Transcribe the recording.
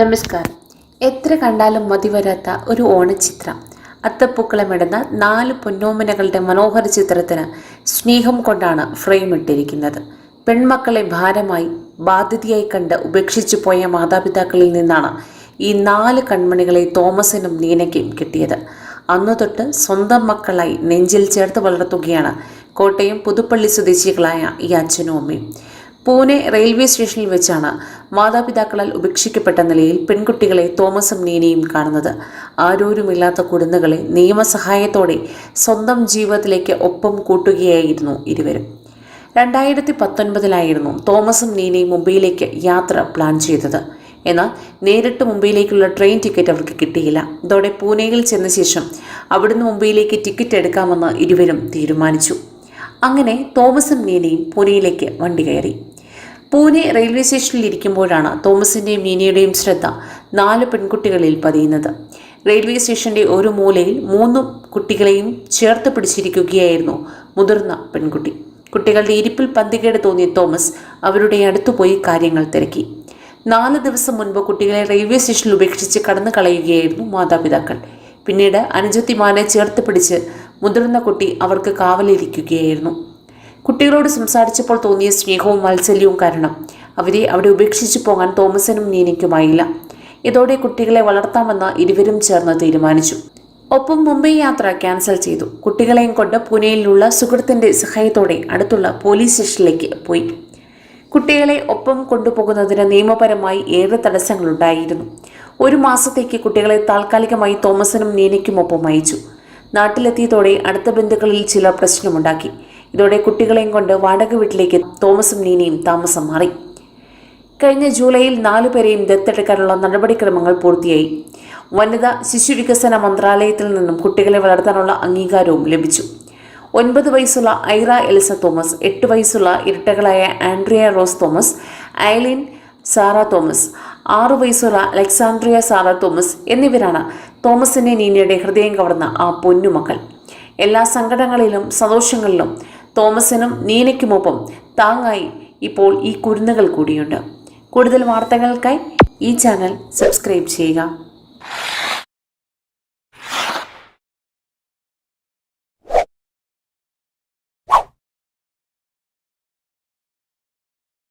നമസ്കാരം. എത്ര കണ്ടാലും മതി വരാത്ത ഒരു ഓണച്ചിത്രം. അത്തപ്പൂക്കളമിടുന്ന നാല് പൊന്നോമനകളുടെ മനോഹര ചിത്രത്തിന് സ്നേഹം കൊണ്ടാണ് ഫ്രെയിം ഇട്ടിരിക്കുന്നത്. പെൺമക്കളെ ഭാരമായി ബാധ്യതയായി കണ്ട് ഉപേക്ഷിച്ചു പോയ മാതാപിതാക്കളിൽ നിന്നാണ് ഈ നാല് കൺമണികളെ തോമസിനും നീനയ്ക്കും കിട്ടിയത്. അന്നു തൊട്ട് സ്വന്തം മക്കളായി നെഞ്ചിൽ ചേർത്ത് വളർത്തുകയാണ് കോട്ടയം പുതുപ്പള്ളി സ്വദേശികളായ ഈ അച്ഛനും അമ്മയും. പൂനെ റെയിൽവേ സ്റ്റേഷനിൽ വെച്ചാണ് മാതാപിതാക്കളാൽ ഉപേക്ഷിക്കപ്പെട്ട നിലയിൽ പെൺകുട്ടികളെ തോമസും നീനയും കാണുന്നത്. ആരോരുമില്ലാത്ത കുടുന്നകളെ നിയമസഹായത്തോടെ സ്വന്തം ജീവിതത്തിലേക്ക് ഒപ്പം കൂട്ടുകയായിരുന്നു ഇരുവരും. രണ്ടായിരത്തി പത്തൊൻപതിലായിരുന്നു തോമസും നീനയും മുംബൈയിലേക്ക് യാത്ര പ്ലാൻ ചെയ്തത്. എന്നാൽ നേരിട്ട് മുംബൈയിലേക്കുള്ള ട്രെയിൻ ടിക്കറ്റ് അവർക്ക് കിട്ടിയില്ല. ഇതോടെ പൂനെയിൽ ചെന്ന ശേഷം അവിടുന്ന് മുംബൈയിലേക്ക് ടിക്കറ്റ് എടുക്കാമെന്ന് ഇരുവരും തീരുമാനിച്ചു. അങ്ങനെ തോമസും നീനയും പൂനെയിലേക്ക് വണ്ടി കയറി. പൂനെ റെയിൽവേ സ്റ്റേഷനിൽ ഇരിക്കുമ്പോഴാണ് തോമസിന്റെയും നീനയുടെയും ശ്രദ്ധ നാല് പെൺകുട്ടികളിൽ പതിയുന്നത്. റെയിൽവേ സ്റ്റേഷന്റെ ഒരു മൂലയിൽ മൂന്ന് കുട്ടികളെയും ചേർത്ത് പിടിച്ചിരിക്കുകയായിരുന്നു മുതിർന്ന പെൺകുട്ടി. കുട്ടികളുടെ ഇരിപ്പിൽ പന്തികേട് തോന്നിയ തോമസ് അവരുടെ അടുത്തുപോയി കാര്യങ്ങൾ തിരക്കി. നാല് ദിവസം മുൻപ് കുട്ടികളെ റെയിൽവേ സ്റ്റേഷനിൽ ഉപേക്ഷിച്ച് കടന്നു കളയുകയായിരുന്നു മാതാപിതാക്കൾ. പിന്നീട് അനുജത്തിമാനെ ചേർത്ത് പിടിച്ച് മുതിർന്ന കുട്ടി അവർക്ക് കാവലിരിക്കുകയായിരുന്നു. കുട്ടികളോട് സംസാരിച്ചപ്പോൾ തോന്നിയ സ്നേഹവും വാത്സല്യവും കാരണം അവരെ അവിടെ ഉപേക്ഷിച്ചു പോകാൻ തോമസിനും നീനയ്ക്കുമായില്ല. ഇതോടെ കുട്ടികളെ വളർത്താമെന്ന് ഇരുവരും ചേർന്ന് തീരുമാനിച്ചു. ഒപ്പം മുംബൈ യാത്ര ക്യാൻസൽ ചെയ്തു. കുട്ടികളെയും കൊണ്ട് പൂനെയിലുള്ള സുഹൃത്തിന്റെ സഹായത്തോടെ അടുത്തുള്ള പോലീസ് സ്റ്റേഷനിലേക്ക് പോയി. കുട്ടികളെ ഒപ്പം കൊണ്ടുപോകുന്നതിന് നിയമപരമായി ഏറെ തടസ്സങ്ങളുണ്ടായിരുന്നു ഒരു മാസത്തേക്ക് കുട്ടികളെ താൽക്കാലികമായി തോമസനും നീനയ്ക്കുമൊപ്പം അയച്ചു. നാട്ടിലെത്തിയതോടെ അടുത്ത ബന്ധുക്കളിൽ ചില പ്രശ്നമുണ്ടാക്കി. ഇതോടെ കുട്ടികളെയും കൊണ്ട് വാടക വീട്ടിലേക്ക് തോമസും നീനയും താമസം മാറി. കഴിഞ്ഞ ജൂലൈയിൽ നാലുപേരെയും ദത്തെടുക്കാനുള്ള നടപടിക്രമങ്ങൾ പൂർത്തിയായി. വനിതാ ശിശുവികസന മന്ത്രാലയത്തിൽ നിന്നും കുട്ടികളെ വളർത്താനുള്ള അംഗീകാരവും ലഭിച്ചു. ഒൻപത് വയസ്സുള്ള ഐറ എൽസ തോമസ് എട്ട് വയസ്സുള്ള ഇരട്ടകളായ Andrea Rose Thomas Eileen Sara Thomas ആറു വയസ്സുള്ള അലക്സാൻഡ്രിയ സാറ തോമസ് എന്നിവരാണ് തോമസിന്റെ നീനയുടെ ഹൃദയം കവർന്ന ആ പൊന്നുമക്കൾ എല്ലാ സങ്കടങ്ങളിലും സന്തോഷങ്ങളിലും തോമസിനും നീനയ്ക്കുമൊപ്പം താങ്ങായി ഇപ്പോൾ ഈ കുരുന്നുകൾ കൂടിയുണ്ട്. കൂടുതൽ വാർത്തകൾക്കായി ഈ ചാനൽ സബ്സ്ക്രൈബ് ചെയ്യുക.